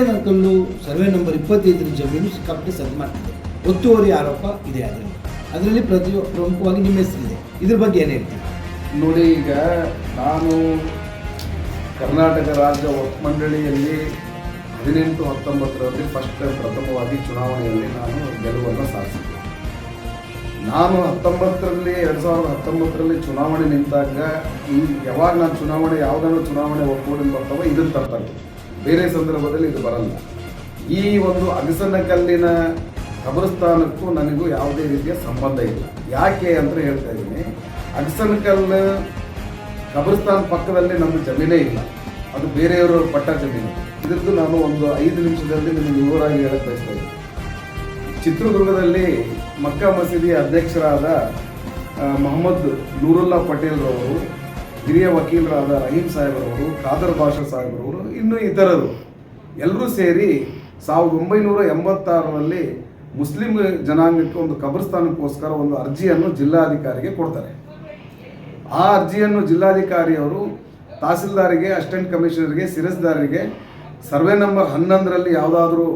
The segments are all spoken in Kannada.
ಅಗಸನಕಲ್ಲು ಸರ್ವೆ ನಂಬರ್ ಇಪ್ಪತ್ತೈದರ ಜಮೀನು ಸಿಕ್ಕಾಪಟ್ಟೆ ಸದ್ದು ಮಾಡ್ತಿದೆ. ಒತ್ತುವರಿ ಆರೋಪ ಇದೆ ಅದರಲ್ಲಿ. ಅದರಲ್ಲಿ ಪ್ರತಿ ಪ್ರಮುಖವಾಗಿ ನಿಮ್ಮ ಹೆಸರಿದೆ. ಇದ್ರ ಬಗ್ಗೆ ಏನು ಹೇಳ್ತೀವಿ ನೋಡಿ, ಈಗ ನಾನು ಕರ್ನಾಟಕ ರಾಜ್ಯ ವಕ್ಫ್ ಮಂಡಳಿಯಲ್ಲಿ ಹದಿನೆಂಟು ಹತ್ತೊಂಬತ್ತರಲ್ಲಿ ಫಸ್ಟ್ ಪ್ರಥಮವಾಗಿ ಚುನಾವಣೆಯಲ್ಲಿ ನಾನು ಗೆಲುವನ್ನು ಸಾಧಿಸಿದೆ ನಾನು ಹತ್ತೊಂಬತ್ತರಲ್ಲಿ, ಎರಡು ಸಾವಿರದ ಹತ್ತೊಂಬತ್ತರಲ್ಲಿ ಚುನಾವಣೆ ನಿಂತಾಗ ಈ ಯಾವಾಗ ನಾನು ಚುನಾವಣೆ ಯಾವುದಾದ್ರೂ ಚುನಾವಣೆ ಒಪ್ಪೋದಿನ ಬರ್ತಾವೋ ಇದನ್ನು ತರ್ತಾರೆ ಬೇರೆ ಸಂದರ್ಭದಲ್ಲಿ ಇದು ಬರಲ್ಲ. ಈ ಒಂದು ಅಗಸನ ಕಲ್ಲಿನ ಕಬರಸ್ಥಾನಕ್ಕೂ ನನಗೂ ಯಾವುದೇ ರೀತಿಯ ಸಂಬಂಧ ಇಲ್ಲ. ಯಾಕೆ ಅಂತ ಹೇಳ್ತಾ ಇದ್ದೀನಿ. ಅಗಸನ ಕಲ್ಲು ಕಬರಸ್ಥಾನ ಪಕ್ಕದಲ್ಲಿ ನಮ್ಮ ಜಮೀನೇ ಇಲ್ಲ. ಅದು ಬೇರೆಯವರ ಪಟ್ಟ ಜಮೀನು. ಇದ್ರದ್ದು ನಾನು ಒಂದು ಐದು ನಿಮಿಷದಲ್ಲಿ ನಿಮಗೆ ವಿವರವಾಗಿ ಹೇಳಕ್ ಬಯಸ್ತಾ ಚಿತ್ರದುರ್ಗದಲ್ಲಿ ಮಕ್ಕಾ ಮಸೀದಿ ಅಧ್ಯಕ್ಷರಾದ ಮೊಹಮ್ಮದ್ ನೂರುಲ್ಲಾ ಪಟೇಲ್ ರವರು ಹಿರಿಯ ವಕೀಲರಾದ ರಹೀಂ ಸಾಹೇಬ್ರವರು, ಖಾದರ್ ಬಾಷಾ ಸಾಹೇಬ್ರವರು, ಇನ್ನೂ ಇತರರು. ಎಲ್ಲರೂ ಸೇರಿ ಸಾವಿರದ ಒಂಬೈನೂರ ಎಂಬತ್ತಾರರಲ್ಲಿ ಮುಸ್ಲಿಂ ಜನಾಂಗಕ್ಕೆ ಒಂದು ಕಬ್ರಸ್ಥಾನಕ್ಕೋಸ್ಕರ ಒಂದು ಅರ್ಜಿಯನ್ನು ಜಿಲ್ಲಾಧಿಕಾರಿಗೆ ಕೊಡ್ತಾರೆ. ಆ ಅರ್ಜಿಯನ್ನು ಜಿಲ್ಲಾಧಿಕಾರಿಯವರು ತಹಸೀಲ್ದಾರಿಗೆ, ಅಸಿಸ್ಟೆಂಟ್ ಕಮಿಷನರ್ಗೆ ಸಿರಸ್ದಾರಿಗೆ ಸರ್ವೆ ನಂಬರ್ ಹನ್ನೊಂದರಲ್ಲಿ ಯಾವುದಾದ್ರೂ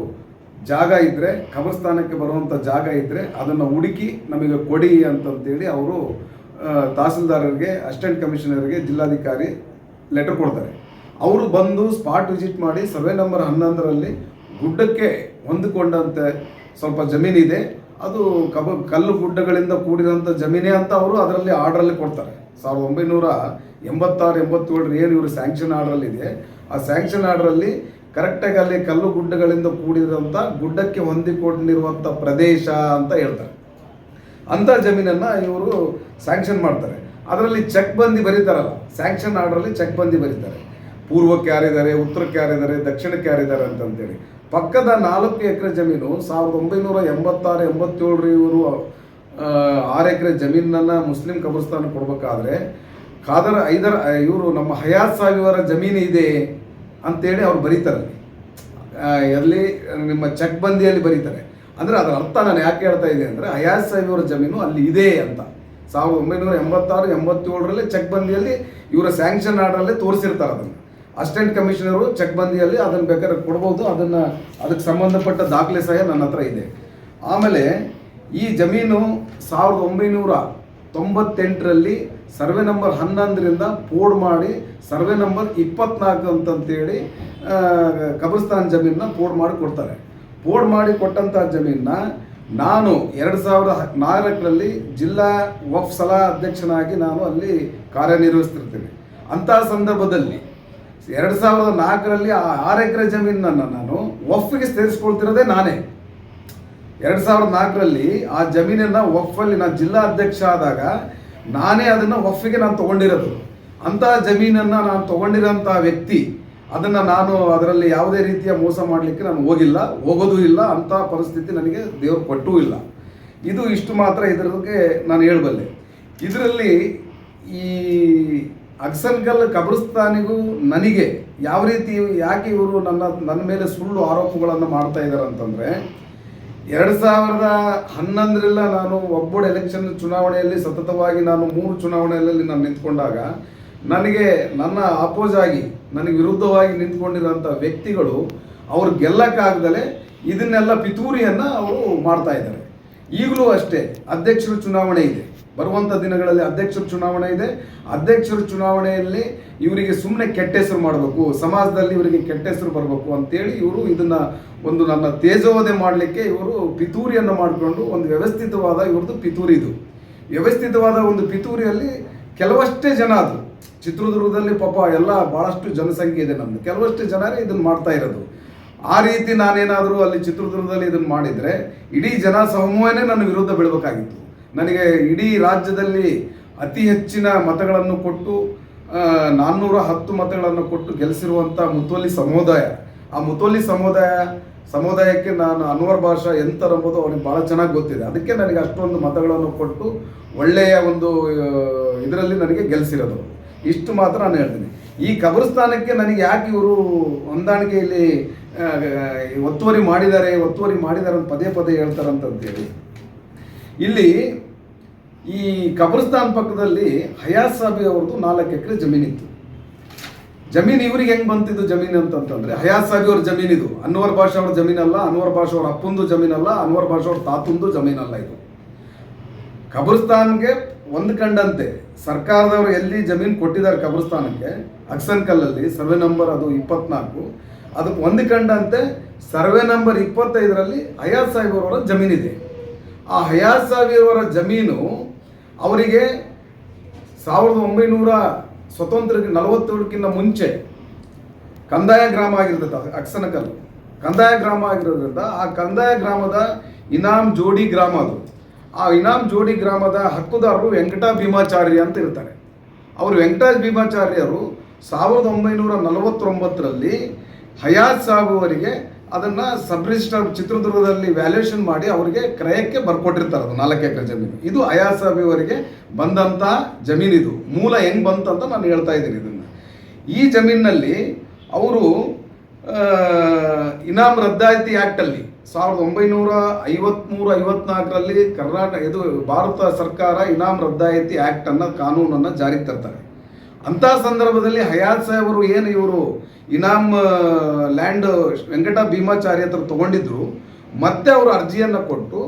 ಜಾಗ ಇದ್ದರೆ ಕಬರಸ್ಥಾನಕ್ಕೆ ಬರುವಂಥ ಜಾಗ ಇದ್ದರೆ ಅದನ್ನು ಹುಡುಕಿ ನಮಗೆ ಕೊಡಿ ಅಂತಂತೇಳಿ ಅವರು ತಹಸೀಲ್ದಾರರಿಗೆ, ಅಸಿಸ್ಟೆಂಟ್ ಕಮಿಷನರ್ಗೆ ಜಿಲ್ಲಾಧಿಕಾರಿ ಲೆಟರ್ ಕೊಡ್ತಾರೆ. ಅವರು ಬಂದು ಸ್ಪಾಟ್ ವಿಸಿಟ್ ಮಾಡಿ ಸರ್ವೆ ನಂಬರ್ ಹನ್ನೊಂದರಲ್ಲಿ ಗುಡ್ಡಕ್ಕೆ ಹೊಂದಿಕೊಂಡಂತೆ ಸ್ವಲ್ಪ ಜಮೀನಿದೆ. ಅದು ಕಬ, ಕಲ್ಲು ಗುಡ್ಡಗಳಿಂದ ಕೂಡಿರೋಂಥ ಜಮೀನೇ ಅಂತ ಅವರು ಅದರಲ್ಲಿ ಆರ್ಡ್ರಲ್ಲಿ ಕೊಡ್ತಾರೆ. ಸಾವಿರದ ಒಂಬೈನೂರ ಎಂಬತ್ತಾರು ಎಂಬತ್ತೇಳರ ಏನು ಇವರು ಸ್ಯಾಂಕ್ಷನ್ ಆರ್ಡ್ರಲ್ಲಿ ಇದೆ, ಆ ಸ್ಯಾಂಕ್ಷನ್ ಆರ್ಡ್ರಲ್ಲಿ ಕರೆಕ್ಟಾಗಿ ಅಲ್ಲಿ ಕಲ್ಲು ಗುಡ್ಡಗಳಿಂದ ಕೂಡಿರೋಂಥ ಗುಡ್ಡಕ್ಕೆ ಹೊಂದಿಕೊಂಡಿರುವಂಥ ಪ್ರದೇಶ ಅಂತ ಹೇಳ್ತಾರೆ. ಅಂಥ ಜಮೀನನ್ನು ಇವರು ಸ್ಯಾಂಕ್ಷನ್ ಮಾಡ್ತಾರೆ. ಅದರಲ್ಲಿ ಚೆಕ್ ಬಂದಿ ಬರೀತಾರಲ್ಲ ಸ್ಯಾಂಕ್ಷನ್ ಆರ್ಡ್ರಲ್ಲಿ ಚೆಕ್ ಬಂದಿ ಬರೀತಾರೆ. ಪೂರ್ವಕ್ಕೆ ಯಾರಿದ್ದಾರೆ, ಉತ್ತರಕ್ಕೆ ಯಾರಿದ್ದಾರೆ, ದಕ್ಷಿಣಕ್ಕೆ ಯಾರಿದ್ದಾರೆ ಅಂತಂತೇಳಿ. ಪಕ್ಕದ ನಾಲ್ಕು ಎಕರೆ ಜಮೀನು ಸಾವಿರದ ಒಂಬೈನೂರ ಎಂಬತ್ತಾರು ಎಂಬತ್ತೇಳರ ಇವರು ಆರು ಎಕರೆ ಜಮೀನನ್ನು ಮುಸ್ಲಿಂ ಕಬ್ರಸ್ತಾನ ಕೊಡಬೇಕಾದ್ರೆ, ಖಾದರ್ ಐದರ ಇವರು ನಮ್ಮ ಹಯಾತ್ ಸಾವಿರ ಜಮೀನು ಇದೆ ಅಂತೇಳಿ ಅವ್ರು ಬರೀತಾರೆ ಅಲ್ಲಿ. ನಿಮ್ಮ ಚೆಕ್ ಬಂದಿಯಲ್ಲಿ ಬರೀತಾರೆ. ಅಂದರೆ ಅದರ ಅರ್ಥ ನಾನು ಯಾಕೆ ಹೇಳ್ತಾ ಇದೆ ಅಂದರೆ ಅಯಾಸ್ ಸಾಹಿಬರ ಜಮೀನು ಅಲ್ಲಿ ಇದೆ ಅಂತ. ಸಾವಿರದ ಒಂಬೈನೂರ ಎಂಬತ್ತಾರು, ಎಂಬತ್ತೇಳರಲ್ಲಿ ಚೆಕ್ ಬಂದಿಯಲ್ಲಿ ಇವರ ಸ್ಯಾಂಕ್ಷನ್ ಆರ್ಡರಲ್ಲೇ ತೋರಿಸಿರ್ತಾರೆ ಅದನ್ನು. ಅಸಿಸ್ಟೆಂಟ್ ಕಮಿಷನರು ಚೆಕ್ ಬಂದಿಯಲ್ಲಿ ಅದನ್ನು ಬೇಕಾದ್ರೆ ಕೊಡ್ಬೋದು, ಅದನ್ನು ಅದಕ್ಕೆ ಸಂಬಂಧಪಟ್ಟ ದಾಖಲೆ ಸಹ ನನ್ನ ಹತ್ರ ಇದೆ. ಆಮೇಲೆ ಈ ಜಮೀನು ಸಾವಿರದ ಒಂಬೈನೂರ ತೊಂಬತ್ತೆಂಟರಲ್ಲಿ ಸರ್ವೆ ನಂಬರ್ ಹನ್ನೊಂದರಿಂದ ಪೋಡ್ ಮಾಡಿ ಸರ್ವೆ ನಂಬರ್ ಇಪ್ಪತ್ನಾಲ್ಕು ಅಂತಂತೇಳಿ ಕಬ್ರಸ್ತಾನ್ ಜಮೀನನ್ನ ಪೋಡ್ ಮಾಡಿ ಕೊಡ್ತಾರೆ. ಪೋಡ್ ಮಾಡಿ ಕೊಟ್ಟಂಥ ಜಮೀನನ್ನ ನಾನು ಎರಡು ಸಾವಿರದ ನಾಲ್ಕರಲ್ಲಿ ಜಿಲ್ಲಾ ವಫ್ ಸಲಹಾ ಅಧ್ಯಕ್ಷನಾಗಿ ನಾನು ಅಲ್ಲಿ ಕಾರ್ಯನಿರ್ವಹಿಸ್ತಿರ್ತೀನಿ. ಅಂತಹ ಸಂದರ್ಭದಲ್ಲಿ ಎರಡು ಸಾವಿರದ ನಾಲ್ಕರಲ್ಲಿ ಆ ಆರು ಎಕರೆ ಜಮೀನನ್ನು ನಾನು ವಫ್ಗೆ ಸೇರಿಸ್ಕೊಳ್ತಿರೋದೇ ನಾನೇ. ಎರಡು ಸಾವಿರದ ನಾಲ್ಕರಲ್ಲಿ ಆ ಜಮೀನನ್ನು ವಫಲ್ಲಿ ನಾನು ಜಿಲ್ಲಾ ಅಧ್ಯಕ್ಷ ಆದಾಗ ನಾನೇ ಅದನ್ನು ವಫ್ಗೆ ನಾನು ತೊಗೊಂಡಿರೋದು. ಅಂತಹ ಜಮೀನನ್ನು ನಾನು ತೊಗೊಂಡಿರೋಂಥ ವ್ಯಕ್ತಿ ಅದನ್ನು ನಾನು ಅದರಲ್ಲಿ ಯಾವುದೇ ರೀತಿಯ ಮೋಸ ಮಾಡಲಿಕ್ಕೆ ನಾನು ಹೋಗಿಲ್ಲ, ಹೋಗೋದು ಇಲ್ಲ, ಅಂಥ ಪರಿಸ್ಥಿತಿ ನನಗೆ ದೇವರು ಕೊಟ್ಟೂ ಇಲ್ಲ. ಇದು ಇಷ್ಟು ಮಾತ್ರ ಇದಕ್ಕೆ ನಾನು ಹೇಳಬಲ್ಲೆ. ಇದರಲ್ಲಿ ಈ ಅಕ್ಸನ್ಗಲ್ ಕಬ್ರಸ್ತಾನಿಗೂ ನನಗೆ ಯಾವ ರೀತಿ, ಯಾಕೆ ಇವರು ನನ್ನ ನನ್ನ ಮೇಲೆ ಸುಳ್ಳು ಆರೋಪಗಳನ್ನು ಮಾಡ್ತಾ ಇದ್ದಾರೆ ಅಂತಂದರೆ, ಎರಡು ಸಾವಿರದ ಹನ್ನೊಂದರಲ್ಲ ನಾನು ಒಬ್ಬೊಡೆ ಎಲೆಕ್ಷನ್ ಚುನಾವಣೆಯಲ್ಲಿ ಸತತವಾಗಿ ನಾನು ಮೂರು ಚುನಾವಣೆಯಲ್ಲಿ ನಾನು ನಿಂತ್ಕೊಂಡಾಗ, ನನಗೆ ನನ್ನ ಅಪೋಸ್ ಆಗಿ ನನಗೆ ವಿರುದ್ಧವಾಗಿ ನಿಂತ್ಕೊಂಡಿರೋಂಥ ವ್ಯಕ್ತಿಗಳು ಅವ್ರು ಗೆಲ್ಲಕ್ಕಾಗ್ದಲೆ ಇದನ್ನೆಲ್ಲ ಪಿತೂರಿಯನ್ನು ಅವರು ಮಾಡ್ತಾ ಇದ್ದಾರೆ. ಈಗಲೂ ಅಷ್ಟೇ ಅಧ್ಯಕ್ಷರ ಚುನಾವಣೆ ಇದೆ. ಬರುವಂಥ ದಿನಗಳಲ್ಲಿ ಅಧ್ಯಕ್ಷರ ಚುನಾವಣೆ ಇದೆ. ಅಧ್ಯಕ್ಷರ ಚುನಾವಣೆಯಲ್ಲಿ ಇವರಿಗೆ ಸುಮ್ಮನೆ ಕೆಟ್ಟ ಹೆಸರು ಮಾಡಬೇಕು, ಸಮಾಜದಲ್ಲಿ ಇವರಿಗೆ ಕೆಟ್ಟ ಹೆಸರು ಬರಬೇಕು ಅಂತೇಳಿ ಇವರು ಇದನ್ನ ಒಂದು ನನ್ನ ತೇಜೋವಧೆ ಮಾಡಲಿಕ್ಕೆ ಇವರು ಪಿತೂರಿಯನ್ನು ಮಾಡಿಕೊಂಡು ಒಂದು ವ್ಯವಸ್ಥಿತವಾದ ಇವ್ರದ್ದು ಪಿತೂರಿ ಇದು. ವ್ಯವಸ್ಥಿತವಾದ ಒಂದು ಪಿತೂರಿಯಲ್ಲಿ ಕೆಲವಷ್ಟೇ ಜನ ಅದು ಚಿತ್ರದುರ್ಗದಲ್ಲಿ ಪಾಪ ಎಲ್ಲ ಭಾಳಷ್ಟು ಜನಸಂಖ್ಯೆ ಇದೆ ನಮ್ಮದು ಕೆಲವಷ್ಟು ಜನರೇ ಇದನ್ನು ಮಾಡ್ತಾ ಇರೋದು. ಆ ರೀತಿ ನಾನೇನಾದರೂ ಅಲ್ಲಿ ಚಿತ್ರದುರ್ಗದಲ್ಲಿ ಇದನ್ನು ಮಾಡಿದರೆ ಇಡೀ ಜನ ಸಮೂಹನೇ ನನ್ನ ವಿರುದ್ಧ ಬೀಳಬೇಕಾಗಿತ್ತು. ನನಗೆ ಇಡೀ ರಾಜ್ಯದಲ್ಲಿ ಅತಿ ಹೆಚ್ಚಿನ ಮತಗಳನ್ನು ಕೊಟ್ಟು ನಾನ್ನೂರ ಹತ್ತು ಮತಗಳನ್ನು ಕೊಟ್ಟು ಗೆಲ್ಲಿಸಿರುವಂಥ ಮುತೋಲಿ ಸಮುದಾಯ. ಆ ಮುತೋಲಿ ಸಮುದಾಯ, ಸಮುದಾಯಕ್ಕೆ ನಾನು ಅನ್ವರ್ ಭಾಷಾ ಎಂಥರಂಬುದು ಅವ್ರಿಗೆ ಭಾಳ ಚೆನ್ನಾಗಿ ಗೊತ್ತಿದೆ. ಅದಕ್ಕೆ ನನಗೆ ಅಷ್ಟೊಂದು ಮತಗಳನ್ನು ಕೊಟ್ಟು ಒಳ್ಳೆಯ ಒಂದು ಇದರಲ್ಲಿ ನನಗೆ ಗೆಲ್ಲಿಸಿರೋದು. ಇಷ್ಟು ಮಾತ್ರ ನಾನು ಹೇಳ್ತೀನಿ. ಈ ಕಬ್ರಸ್ತಾನಕ್ಕೆ ನನಗೆ ಯಾಕೆ ಇವರು ಹೊಂದಾಣಿಕೆಯಲ್ಲಿ ಒತ್ತುವರಿ ಮಾಡಿದ್ದಾರೆ ಒತ್ತುವರಿ ಮಾಡಿದ್ದಾರೆ ಅಂತ ಪದೇ ಪದೇ ಹೇಳ್ತಾರಂತಂತೇಳಿ ಇಲ್ಲಿ ಈ ಕಬ್ರಸ್ತಾನ್ ಪಕ್ಕದಲ್ಲಿ ಹಯಾತ್ ಸಾಬಿ ಅವ್ರದ್ದು ನಾಲ್ಕು ಎಕರೆ ಜಮೀನಿತ್ತು ಜಮೀನು ಇವ್ರಿಗೆ ಹೆಂಗ್ ಬಂತಿದ್ದು ಜಮೀನು ಅಂತಂತಂದ್ರೆ ಹಯಾಸ್ ಸಾಬಿ ಅವ್ರ ಜಮೀನಿದು ಅನ್ವರ್ ಭಾಷಾ ಅವ್ರ ಜಮೀನಲ್ಲ ಅನ್ವರ್ ಭಾಷಾ ಅವ್ರ ಅಪ್ಪಂದು ಜಮೀನಲ್ಲ ಅನ್ವರ್ ಭಾಷಾ ಅವ್ರ ತಾತಂದು ಜಮೀನಲ್ಲ ಇದು. ಕಬ್ರಿಸ್ತಾನ್ಗೆ ಹೊಂದ್ಕೊಂಡಂತೆ ಸರ್ಕಾರದವರು ಎಲ್ಲಿ ಜಮೀನು ಕೊಟ್ಟಿದ್ದಾರೆ ಕಬ್ರಸ್ತಾನಕ್ಕೆ ಅಕ್ಸನ್ಕಲ್ಲಲ್ಲಿ ಸರ್ವೆ ನಂಬರ್ ಅದು ಇಪ್ಪತ್ನಾಲ್ಕು ಅದಕ್ಕೆ ಹೊಂದಿಕೊಂಡಂತೆ ಸರ್ವೆ ನಂಬರ್ ಇಪ್ಪತ್ತೈದರಲ್ಲಿ ಹಯಾತ್ ಸಾಹೇಬ್ ಅವರ ಜಮೀನಿದೆ. ಆ ಹಯಾತ್ ಸಾಹೇಬ್ ಜಮೀನು ಅವರಿಗೆ ಸಾವಿರದ ಒಂಬೈನೂರ ಸ್ವತಂತ್ರಕ್ಕೆ ನಲವತ್ತೇಳಕ್ಕಿಂತ ಮುಂಚೆ ಕಂದಾಯ ಗ್ರಾಮ ಆಗಿರ್ತದೆ, ಅದು ಅಕ್ಸನಕಲ್ ಕಂದಾಯ ಗ್ರಾಮ ಆಗಿರೋದ್ರಿಂದ ಆ ಕಂದಾಯ ಗ್ರಾಮದ ಇನಾಮ್ ಜೋಡಿ ಗ್ರಾಮ ಅದು. ಆ ಇನಾಮ್ ಜೋಡಿ ಗ್ರಾಮದ ಹಕ್ಕುದಾರರು ವೆಂಕಟ ಭೀಮಾಚಾರ್ಯ ಅಂತ ಇರ್ತಾರೆ. ಅವರು ವೆಂಕಟಾಜ್ ಭೀಮಾಚಾರ್ಯರು ಸಾವಿರದ ಒಂಬೈನೂರ ನಲವತ್ತೊಂಬತ್ತರಲ್ಲಿ ಹಯಾತ್ ಸಾಬ್ ಅದನ್ನು ಸಬ್ ರಿಜಿಸ್ಟರ್ ಚಿತ್ರದುರ್ಗದಲ್ಲಿ ವ್ಯಾಲ್ಯೂಯೇಷನ್ ಮಾಡಿ ಅವರಿಗೆ ಕ್ರಯಕ್ಕೆ ಬರ್ಕೊಟ್ಟಿರ್ತಾರೆ ಅದು ನಾಲ್ಕು ಎಕರೆ ಜಮೀನು. ಇದು ಹಯಾತ್ ಸಾಬ್ ಅವರಿಗೆ ಬಂದಂಥ ಜಮೀನಿದು ಮೂಲ ಹೆಂಗ್ ಬಂತಂತ ನಾನು ಹೇಳ್ತಾ ಇದ್ದೀನಿ ಇದನ್ನು. ಈ ಜಮೀನಿನಲ್ಲಿ ಅವರು ಇನಾಮ್ ರದ್ದಾಯಿತಿ ಆ್ಯಕ್ಟಲ್ಲಿ ಸಾವಿರದ ಒಂಬೈನೂರ ಐವತ್ತ್ಮೂರು ಐವತ್ನಾಲ್ಕರಲ್ಲಿ ಕರ್ನಾಟಕ ಇದು ಭಾರತ ಸರ್ಕಾರ ಇನಾಮ್ ರದ್ದಾಯಿತಿ ಆ್ಯಕ್ಟನ್ನು ಕಾನೂನನ್ನು ಜಾರಿಗೆ ತರ್ತಾರೆ. ಅಂಥ ಸಂದರ್ಭದಲ್ಲಿ ಹಯಾತ್ ಸಾಹೇಬರು ಏನು ಇವರು ಇನಾಮ್ ಲ್ಯಾಂಡ್ ವೆಂಕಟ ಭೀಮಾಚಾರ್ಯ ಹತ್ರ ತಗೊಂಡಿದ್ರು, ಮತ್ತೆ ಅವರು ಅರ್ಜಿಯನ್ನು ಕೊಟ್ಟು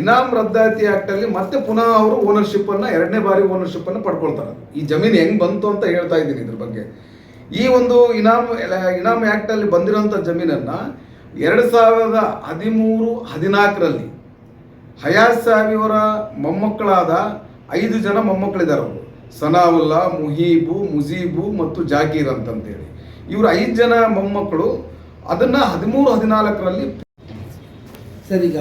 ಇನಾಮ್ ರದ್ದಾಯಿತಿ ಆ್ಯಕ್ಟಲ್ಲಿ ಮತ್ತೆ ಪುನಃ ಅವರು ಓನರ್ಶಿಪ್ಪನ್ನು ಎರಡನೇ ಬಾರಿ ಓನರ್ಶಿಪ್ಪನ್ನು ಪಡ್ಕೊಳ್ತಾರೆ. ಈ ಜಮೀನು ಹೆಂಗೆ ಬಂತು ಅಂತ ಹೇಳ್ತಾ ಇದ್ದೀನಿ ಇದ್ರ ಬಗ್ಗೆ. ಈ ಒಂದು ಇನಾಮ್ ಇನಾಮ್ ಆ್ಯಕ್ಟಲ್ಲಿ ಬಂದಿರೋಂಥ ಜಮೀನನ್ನು ಎರಡು ಸಾವಿರದ ಹದಿಮೂರು ಹದಿನಾಲ್ಕರಲ್ಲಿ ಹಯಾತ್ ಸಾಹಿಬರ ಮೊಮ್ಮಕ್ಕಳಾದ ಐದು ಜನ ಮೊಮ್ಮಕ್ಕಳಿದ್ದಾರೆ ಅವರು. ಸನಾವುಲ್ಲಾ ಮುಹೀಬು ಮುಜೀಬು ಮತ್ತು ಜಾಕೀರ್ ಅಂತಂತೇಳಿ. ಇವರು ಐದು ಜನ ಮೊಮ್ಮಕ್ಕಳು. ಅದನ್ನು ಹದಿಮೂರು ಹದಿನಾಲ್ಕರಲ್ಲಿ ಸರ್ ಈಗ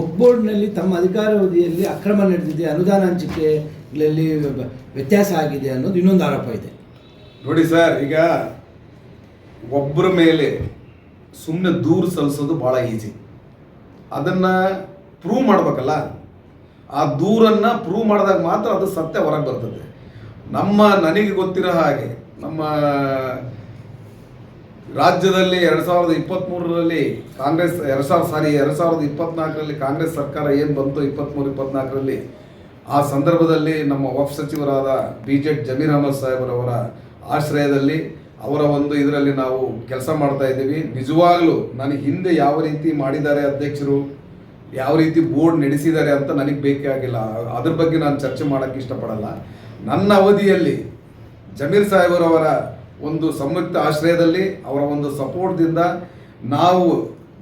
ಒಗ್ಬೋರ್ಡ್ನಲ್ಲಿ ತಮ್ಮ ಅಧಿಕಾರಾವಧಿಯಲ್ಲಿ ಅಕ್ರಮ ನಡೆದಿದೆ ಅನುದಾನ ಹಂಚಿಕೆಗಳಲ್ಲಿ ವ್ಯತ್ಯಾಸ ಆಗಿದೆ ಅನ್ನೋದು ಇನ್ನೊಂದು ಆರೋಪ ಇದೆ. ನೋಡಿ ಸರ್ ಈಗ ಒಬ್ಬರ ಮೇಲೆ ಸುಮ್ಮನೆ ದೂರು ಸಲ್ಲಿಸೋದು ಭಾಳ ಈಸಿ ಅದನ್ನು ಪ್ರೂವ್ ಮಾಡಬೇಕಲ್ಲ? ಆ ದೂರನ್ನು ಪ್ರೂವ್ ಮಾಡಿದಾಗ ಮಾತ್ರ ಅದು ಸತ್ಯ ಹೊರಗೆ ಬರ್ತದೆ. ನಮ್ಮ ನನಗೆ ಗೊತ್ತಿರೋ ಹಾಗೆ, ನಮ್ಮ ರಾಜ್ಯದಲ್ಲಿ ಎರಡು ಸಾವಿರದ ಇಪ್ಪತ್ತ್ಮೂರರಲ್ಲಿ ಕಾಂಗ್ರೆಸ್, ಎರಡು ಸಾವಿರ, ಸಾರಿ, ಎರಡು ಸಾವಿರದ ಇಪ್ಪತ್ನಾಲ್ಕರಲ್ಲಿ ಕಾಂಗ್ರೆಸ್ ಸರ್ಕಾರ ಏನು ಬಂತು ಇಪ್ಪತ್ತ್ಮೂರು ಇಪ್ಪತ್ನಾಲ್ಕರಲ್ಲಿ, ಆ ಸಂದರ್ಭದಲ್ಲಿ ನಮ್ಮ ಉಪ ಸಚಿವರಾದ ಬಿ ಜೆಡ್ ಜಮೀರ್ ಅಹಮದ್ ಸಾಹೇಬ್ರವರ ಆಶ್ರಯದಲ್ಲಿ ಅವರ ಒಂದು ಇದರಲ್ಲಿ ನಾವು ಕೆಲಸ ಮಾಡ್ತಾ ಇದ್ದೀವಿ. ನಿಜವಾಗ್ಲೂ ನನಗೆ ಹಿಂದೆ ಯಾವ ರೀತಿ ಮಾಡಿದ್ದಾರೆ ಅಧ್ಯಕ್ಷರು, ಯಾವ ರೀತಿ ಬೋರ್ಡ್ ನಡೆಸಿದ್ದಾರೆ ಅಂತ ನನಗೆ ಬೇಕೇ ಆಗಿಲ್ಲ. ಅದ್ರ ಬಗ್ಗೆ ನಾನು ಚರ್ಚೆ ಮಾಡೋಕ್ಕೆ ಇಷ್ಟಪಡಲ್ಲ. ನನ್ನ ಅವಧಿಯಲ್ಲಿ ಜಮೀರ್ ಸಾಹೇಬರವರ ಒಂದು ಸಂಯುಕ್ತ ಆಶ್ರಯದಲ್ಲಿ ಅವರ ಒಂದು ಸಪೋರ್ಟ್ದಿಂದ ನಾವು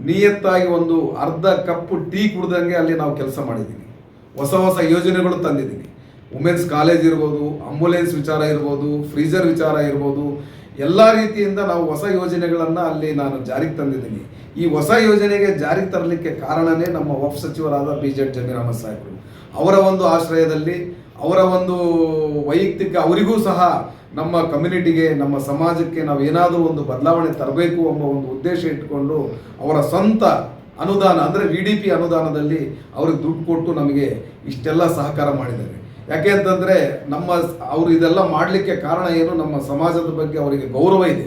ನಿಯತ್ತಾಗಿ ಒಂದು ಅರ್ಧ ಕಪ್ಪು ಟೀ ಕುಡ್ದಂಗೆ ಅಲ್ಲಿ ನಾವು ಕೆಲಸ ಮಾಡಿದ್ದೀವಿ ಹೊಸ ಹೊಸ ಯೋಜನೆಗಳು ತಂದಿದ್ದೀವಿ ವುಮೆನ್ಸ್ ಕಾಲೇಜ್ ಇರ್ಬೋದು, ಆಂಬುಲೆನ್ಸ್ ವಿಚಾರ ಇರ್ಬೋದು, ಫ್ರೀಜರ್ ವಿಚಾರ ಇರ್ಬೋದು ಎಲ್ಲ ರೀತಿಯಿಂದ ನಾವು ಹೊಸ ಯೋಜನೆಗಳನ್ನು ಅಲ್ಲಿ ನಾನು ಜಾರಿಗೆ ತಂದಿದ್ದೀನಿ. ಈ ಹೊಸ ಯೋಜನೆಗೆ ಜಾರಿಗೆ ತರಲಿಕ್ಕೆ ಕಾರಣನೇ ನಮ್ಮ ಉಪ ಸಚಿವರಾದ ಬಿ ಜೆಡ್ ಜಮೀರ್ ಅಹಮದ್ ಸಾಹೇಬರು. ಅವರ ಒಂದು ಆಶ್ರಯದಲ್ಲಿ, ಅವರ ಒಂದು ವೈಯಕ್ತಿಕ, ಅವರಿಗೂ ಸಹ ನಮ್ಮ ಕಮ್ಯುನಿಟಿಗೆ, ನಮ್ಮ ಸಮಾಜಕ್ಕೆ ನಾವು ಏನಾದರೂ ಒಂದು ಬದಲಾವಣೆ ತರಬೇಕು ಎಂಬ ಒಂದು ಉದ್ದೇಶ ಇಟ್ಕೊಂಡು ಅವರ ಸ್ವಂತ ಅನುದಾನ, ಅಂದರೆ ವಿ ಡಿ ಪಿ ಅನುದಾನದಲ್ಲಿ ಅವ್ರಿಗೆ ದುಡ್ಡು ಕೊಟ್ಟು ನಮಗೆ ಇಷ್ಟೆಲ್ಲ ಸಹಕಾರ ಮಾಡಿದ್ದಾರೆ. ಯಾಕೆ ಅಂತಂದರೆ ನಮ್ಮ ಅವರು ಇದೆಲ್ಲ ಮಾಡಲಿಕ್ಕೆ ಕಾರಣ ಏನು? ನಮ್ಮ ಸಮಾಜದ ಬಗ್ಗೆ ಅವರಿಗೆ ಗೌರವ ಇದೆ.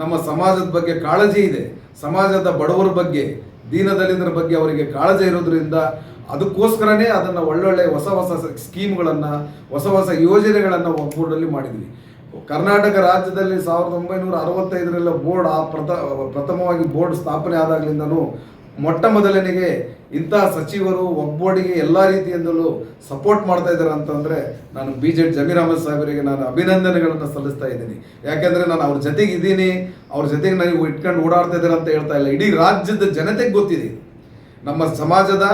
ನಮ್ಮ ಸಮಾಜದ ಬಗ್ಗೆ ಕಾಳಜಿ ಇದೆ. ಸಮಾಜದ ಬಡವರ ಬಗ್ಗೆ, ದೀನದಲಿತರ ಬಗ್ಗೆ ಅವರಿಗೆ ಕಾಳಜಿ ಇರೋದ್ರಿಂದ ಅದಕ್ಕೋಸ್ಕರನೇ ಅದನ್ನು ಒಳ್ಳೊಳ್ಳೆ ಹೊಸ ಹೊಸ ಸ್ಕೀಮ್ಗಳನ್ನು, ಹೊಸ ಹೊಸ ಯೋಜನೆಗಳನ್ನು ಒಗ್ಗೂಡಲ್ಲಿ ಮಾಡಿದ್ವಿ. ಕರ್ನಾಟಕ ರಾಜ್ಯದಲ್ಲಿ ಸಾವಿರದ ಒಂಬೈನೂರ ಅರವತ್ತೈದರಲ್ಲ ಬೋರ್ಡ್ ಆ ಪ್ರಥ ಪ್ರಥಮವಾಗಿ ಬೋರ್ಡ್ ಸ್ಥಾಪನೆ ಆದಾಗಲಿಂದನೂ ಮೊಟ್ಟ ಮೊದಲನೆಗೆ ಇಂತಹ ಸಚಿವರು ಒಗ್ಬೋರ್ಡಿಗೆ ಎಲ್ಲ ರೀತಿಯಿಂದಲೂ ಸಪೋರ್ಟ್ ಮಾಡ್ತಾ ಇದ್ದಾರೆ ಅಂತಂದರೆ ನಾನು ಬಿ ಜೆ ಜಮೀರ್ ಅಹಮದ್ ಸಾಹೇಬರಿಗೆ ನಾನು ಅಭಿನಂದನೆಗಳನ್ನು ಸಲ್ಲಿಸ್ತಾ ಇದ್ದೀನಿ. ಯಾಕೆಂದರೆ ನಾನು ಅವ್ರ ಜೊತೆಗೆ ಇದ್ದೀನಿ, ಅವ್ರ ಜೊತೆಗೆ ನಾನು ಇಟ್ಕೊಂಡು ಓಡಾಡ್ತಾ ಇದ್ದಾರೆ ಅಂತ ಹೇಳ್ತಾ ಇಲ್ಲ. ಇಡೀ ರಾಜ್ಯದ ಜನತೆಗೆ ಗೊತ್ತಿದೆ ನಮ್ಮ ಸಮಾಜದ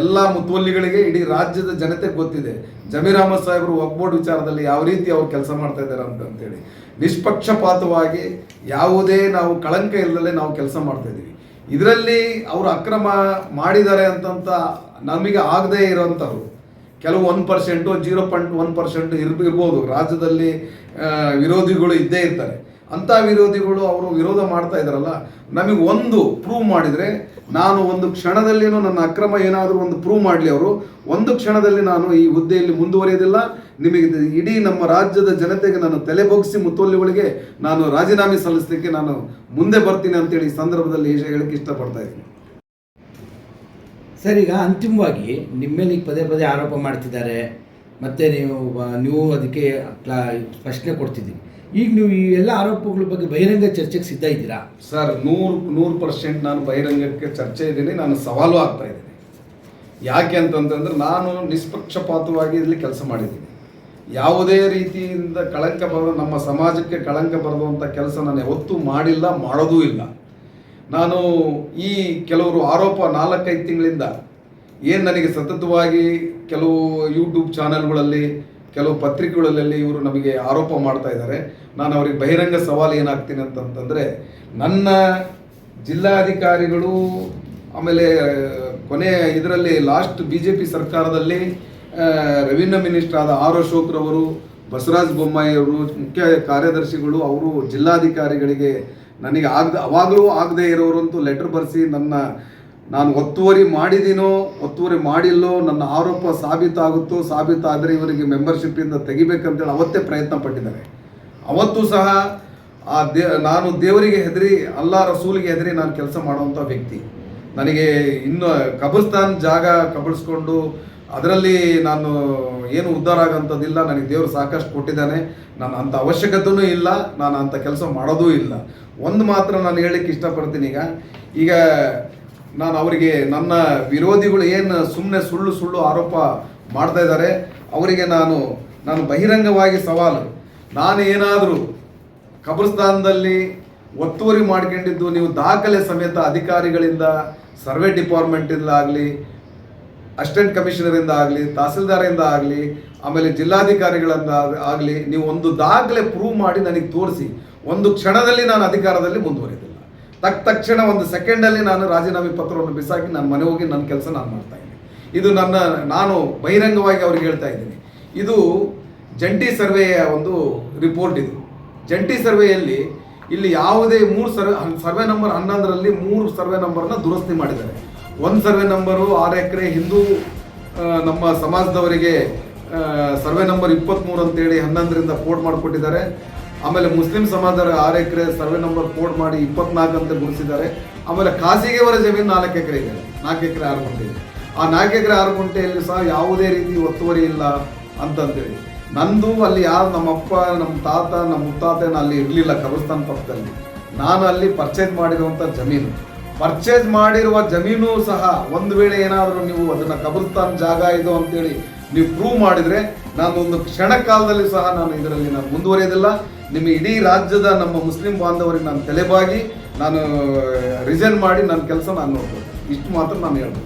ಎಲ್ಲ ಮುತುವಲ್ಲಿಗಳಿಗೆ ಇಡೀ ರಾಜ್ಯದ ಜನತೆಗೆ ಗೊತ್ತಿದೆ. ಜಮೀರ್ ಅಹಮದ್ ಸಾಹೇಬರು ಒಗ್ಬೋರ್ಡ್ ವಿಚಾರದಲ್ಲಿ ಯಾವ ರೀತಿ ಅವ್ರು ಕೆಲಸ ಮಾಡ್ತಾ ಇದ್ದಾರೆ ಅಂತ ಅಂತೇಳಿ. ನಿಷ್ಪಕ್ಷಪಾತವಾಗಿ ಯಾವುದೇ ನಾವು ಕಳಂಕ ಇಲ್ಲದಲ್ಲೇ ನಾವು ಕೆಲಸ ಮಾಡ್ತಾ ಇದ್ದೀವಿ. ಇದರಲ್ಲಿ ಅವರು ಅಕ್ರಮ ಮಾಡಿದ್ದಾರೆ ಅಂತಂತ ನಮಗೆ ಆಗದೇ ಇರೋಂಥವ್ರು. ಕೆಲವು one percent, zero point one percent ಇರ್, ಇರ್ಬೋದು. ರಾಜ್ಯದಲ್ಲಿ ವಿರೋಧಿಗಳು ಇದ್ದೇ ಇರ್ತಾರೆ. ಅಂಥ ವಿರೋಧಿಗಳು ಅವರು ವಿರೋಧ ಮಾಡ್ತಾ ಇದ್ದಾರಲ್ಲ, ನಮಗೆ ಒಂದು ಪ್ರೂವ್ ಮಾಡಿದರೆ ನಾನು ಒಂದು ಕ್ಷಣದಲ್ಲಿನೂ ನನ್ನ ಅಕ್ರಮ ಏನಾದರೂ ಒಂದು ಪ್ರೂವ್ ಮಾಡಲಿ ಅವರು, ಒಂದು ಕ್ಷಣದಲ್ಲಿ ನಾನು ಈ ಹುದ್ದೆಯಲ್ಲಿ ಮುಂದುವರಿಯೋದಿಲ್ಲ. ನಿಮಗೆ ಇಡೀ ನಮ್ಮ ರಾಜ್ಯದ ಜನತೆಗೆ ನಾನು ತಲೆ ಬೋಗಿಸಿ ಮುತ್ತೋಲಿಗಳಿಗೆ ನಾನು ರಾಜೀನಾಮೆ ಸಲ್ಲಿಸಲಿಕ್ಕೆ ನಾನು ಮುಂದೆ ಬರ್ತೀನಿ ಅಂತೇಳಿ ಈ ಸಂದರ್ಭದಲ್ಲಿ ಹೇಳಕ್ಕೆ ಇಷ್ಟಪಡ್ತಾ ಇದ್ದೀನಿ. ಸರ್, ಈಗ ಅಂತಿಮವಾಗಿ ನಿಮ್ಮ ಮೇಲೆ ಈಗ ಪದೇ ಪದೇ ಆರೋಪ ಮಾಡ್ತಿದ್ದಾರೆ. ಮತ್ತು ನೀವು ನೀವು ಅದಕ್ಕೆ ಕ್ಲಾ ಪ್ರಶ್ನೆ ಕೊಡ್ತಿದ್ದೀರಿ. ಈಗ ನೀವು ಈ ಎಲ್ಲ ಆರೋಪಗಳ ಬಗ್ಗೆ ಬಹಿರಂಗ ಚರ್ಚೆಗೆ ಸಿದ್ಧ ಇದ್ದೀರಾ? ಸರ್, ನೂರು ನೂರು ಪರ್ಸೆಂಟ್ ನಾನು ಬಹಿರಂಗಕ್ಕೆ ಚರ್ಚೆ ಇದ್ದೀನಿ, ನಾನು ಸವಾಲು ಆಗ್ತಾ ಇದ್ದೀನಿ. ಯಾಕೆ ಅಂತಂತಂದ್ರೆ ನಾನು ನಿಷ್ಪಕ್ಷಪಾತವಾಗಿ ಇಲ್ಲಿ ಕೆಲಸ ಮಾಡಿದ್ದೀನಿ. ಯಾವುದೇ ರೀತಿಯಿಂದ ಕಳಂಕ ಬರದ ನಮ್ಮ ಸಮಾಜಕ್ಕೆ ಕಳಂಕ ಬರದಂಥ ಕೆಲಸ ನಾನು ಯಾವತ್ತೂ ಮಾಡಿಲ್ಲ, ಮಾಡೋದೂ ಇಲ್ಲ. ನಾನು ಈ ಕೆಲವರು ಆರೋಪ ನಾಲ್ಕೈದು ತಿಂಗಳಿಂದ, ಏನು ನನಗೆ ಸತತವಾಗಿ ಕೆಲವು ಯೂಟ್ಯೂಬ್ ಚಾನೆಲ್ಗಳಲ್ಲಿ ಕೆಲವು ಪತ್ರಿಕೆಗಳಲ್ಲಿ ಇವರು ನಮಗೆ ಆರೋಪ ಮಾಡ್ತಾ ಇದ್ದಾರೆ. ನಾನು ಅವ್ರಿಗೆ ಬಹಿರಂಗ ಸವಾಲು ಏನಾಗ್ತೀನಿ ಅಂತಂತಂದರೆ, ನನ್ನ ಜಿಲ್ಲಾಧಿಕಾರಿಗಳು, ಆಮೇಲೆ ಕೊನೆ ಇದರಲ್ಲಿ ಲಾಸ್ಟ್ ಬಿ ಜೆ ಪಿ ಸರ್ಕಾರದಲ್ಲಿ ರೆವಿನ್ಯೂ ಮಿನಿಸ್ಟರ್ ಆದ ಆರ್ ಅಶೋಕ್ರವರು ಬಸವರಾಜ ಬೊಮ್ಮಾಯಿ ಅವರು, ಮುಖ್ಯ ಕಾರ್ಯದರ್ಶಿಗಳು, ಅವರು ಜಿಲ್ಲಾಧಿಕಾರಿಗಳಿಗೆ ನನಗೆ ಆಗದ, ಅವಾಗಲೂ ಆಗದೆ ಇರೋರಂತೂ ಲೆಟರ್ ಬರೆಸಿ ನನ್ನ ನಾನು ಒತ್ತುವರಿ ಮಾಡಿದ್ದೀನೋ ಒತ್ತುವರಿ ಮಾಡಿಲ್ಲೋ, ನನ್ನ ಆರೋಪ ಸಾಬೀತಾಗುತ್ತೋ, ಸಾಬೀತಾದರೆ ಇವರಿಗೆ ಮೆಂಬರ್ಶಿಪ್ಪಿಂದ ತೆಗಿಬೇಕಂತೇಳಿ ಅವತ್ತೇ ಪ್ರಯತ್ನ ಪಟ್ಟಿದ್ದಾರೆ. ಅವತ್ತು ಸಹ ಆ ದೇ, ನಾನು ದೇವರಿಗೆ ಹೆದರಿ, ಅಲ್ಲಾ ರಸೂಲಿಗೆ ಹೆದರಿ ನಾನು ಕೆಲಸ ಮಾಡುವಂಥ ವ್ಯಕ್ತಿ. ನನಗೆ ಇನ್ನು ಕಬರ್ಸ್ತಾನ್ ಜಾಗ ಕಬಳಿಸ್ಕೊಂಡು ಅದರಲ್ಲಿ ನಾನು ಏನು ಉದ್ಧಾರ ಆಗೋಂಥದ್ದಿಲ್ಲ ನನಗೆ ದೇವರು ಸಾಕಷ್ಟು ಕೊಟ್ಟಿದ್ದಾನೆ. ನಾನು ಅಂಥ ಅವಶ್ಯಕತೆಯೂ ಇಲ್ಲ, ನಾನು ಅಂಥ ಕೆಲಸ ಮಾಡೋದೂ ಇಲ್ಲ. ಒಂದು ಮಾತ್ರ ನಾನು ಹೇಳಲಿಕ್ಕೆ ಇಷ್ಟಪಡ್ತೀನಿ ಈಗ. ಈಗ ನಾನು ಅವರಿಗೆ ನನ್ನ ವಿರೋಧಿಗಳು ಏನು ಸುಮ್ಮನೆ ಸುಳ್ಳು ಸುಳ್ಳು ಆರೋಪ ಮಾಡ್ತಾ ಇದ್ದಾರೆ, ಅವರಿಗೆ ನಾನು ನಾನು ಬಹಿರಂಗವಾಗಿ ಸವಾಲು. ನಾನು ಏನಾದರೂ ಕಬ್ರಸ್ತಾನದಲ್ಲಿ ಒತ್ತುವರಿ ಮಾಡ್ಕೊಂಡಿದ್ದು, ನೀವು ದಾಖಲೆ ಸಮೇತ ಅಧಿಕಾರಿಗಳಿಂದ, ಸರ್ವೆ ಡಿಪಾರ್ಟ್ಮೆಂಟಿಂದ ಆಗಲಿ, ಅಸಿಸ್ಟೆಂಟ್ ಕಮಿಷನರಿಂದ ಆಗಲಿ, ತಹಸೀಲ್ದಾರಿಂದ ಆಗಲಿ, ಆಮೇಲೆ ಜಿಲ್ಲಾಧಿಕಾರಿಗಳಿಂದ ಆಗಲಿ, ನೀವು ಒಂದು ದಾಖಲೆ ಪ್ರೂವ್ ಮಾಡಿ ನನಗೆ ತೋರಿಸಿ. ಒಂದು ಕ್ಷಣದಲ್ಲಿ ನಾನು ಅಧಿಕಾರದಲ್ಲಿ ಮುಂದುವರಿದಿಲ್ಲ ತಕ್ಕ ತಕ್ಷಣ ಒಂದು ಸೆಕೆಂಡಲ್ಲಿ ನಾನು ರಾಜೀನಾಮೆ ಪತ್ರವನ್ನು ಬಿಸಾಕಿ ನಾನು ಮನೆ ಹೋಗಿ ನನ್ನ ಕೆಲಸ ನಾನು ಮಾಡ್ತಾ ಇದ್ದೀನಿ. ಇದು ನನ್ನ, ನಾನು ಬಹಿರಂಗವಾಗಿ ಅವ್ರಿಗೆ ಹೇಳ್ತಾ ಇದ್ದೀನಿ. ಇದು ಜಂಟಿ ಸರ್ವೆಯ ಒಂದು ರಿಪೋರ್ಟ್ ಇದು. ಜಂಟಿ ಸರ್ವೆಯಲ್ಲಿ ಇಲ್ಲಿ ಯಾವುದೇ ಮೂರು ಸರ್ವೆ ಸರ್ವೆ ನಂಬರ್ ಹನ್ನೊಂದರಲ್ಲಿ ಮೂರು ಸರ್ವೆ ನಂಬರ್ನ ದುರಸ್ತಿ ಮಾಡಿದ್ದಾರೆ. ಒಂದು ಸರ್ವೆ ನಂಬರು ಆರು ಎಕರೆ ಹಿಂದೂ ನಮ್ಮ ಸಮಾಜದವರಿಗೆ ಸರ್ವೆ ನಂಬರ್ ಇಪ್ಪತ್ತ್ಮೂರು ಅಂತೇಳಿ ಹನ್ನೊಂದರಿಂದ ಫೋರ್ಟ್ ಮಾಡಿಕೊಟ್ಟಿದ್ದಾರೆ. ಆಮೇಲೆ ಮುಸ್ಲಿಂ ಸಮಾಜದ ಆರು ಎಕರೆ ಸರ್ವೆ ನಂಬರ್ ಕೋಡ್ ಮಾಡಿ ಇಪ್ಪತ್ನಾಲ್ಕು ಅಂತ ಗುರುತಿಸಿದ್ದಾರೆ. ಆಮೇಲೆ ಖಾಸಗಿಯವರ ಜಮೀನು ನಾಲ್ಕು ಎಕರೆ ಇದೆ. ನಾಲ್ಕು ಎಕರೆ ಆರು ಗುಂಟೆ ಇದೆ. ಆ ನಾಲ್ಕು ಎಕರೆ ಆರು ಗುಂಟೆಯಲ್ಲಿ ಸಹ ಯಾವುದೇ ರೀತಿ ಒತ್ತುವರಿ ಇಲ್ಲ ಅಂತಂತೇಳಿ. ನಂದು ಅಲ್ಲಿ ಯಾರು ನಮ್ಮಪ್ಪ, ನಮ್ಮ ತಾತ, ನಮ್ಮ ಮುತ್ತಾತನ ಅಲ್ಲಿ ಇರಲಿಲ್ಲ ಕಬ್ರಸ್ತಾನ್ ಪಕ್ಕದಲ್ಲಿ. ನಾನು ಅಲ್ಲಿ ಪರ್ಚೇಸ್ ಮಾಡಿರುವಂಥ ಜಮೀನು. ಪರ್ಚೇಸ್ ಮಾಡಿರುವ ಜಮೀನು ಸಹ ಒಂದು ವೇಳೆ ಏನಾದರೂ ನೀವು ಅದನ್ನು ಕಬ್ರಸ್ತಾನ್ ಜಾಗ ಇದು ಅಂತೇಳಿ ನೀವು ಪ್ರೂವ್ ಮಾಡಿದರೆ ನಾನು ಒಂದು ಕ್ಷಣ ಕಾಲದಲ್ಲಿ ಸಹ ನಾನು ಇದರಲ್ಲಿ ನಾನು ಮುಂದುವರಿಯೋದಿಲ್ಲ. ನಿಮ್ಮ ಇಡೀ ರಾಜ್ಯದ ನಮ್ಮ ಮುಸ್ಲಿಂ ಬಾಂಧವರಿಗೆ ನಾನು ತಲೆಬಾಗಿ, ನಾನು ರಿಸೈನ್ ಮಾಡಿ ನನ್ನ ಕೆಲಸ ನಾನು ನೋಡ್ಬೋದು ಇಷ್ಟು ಮಾತ್ರ ನಾನು ಹೇಳ್ಬೋದು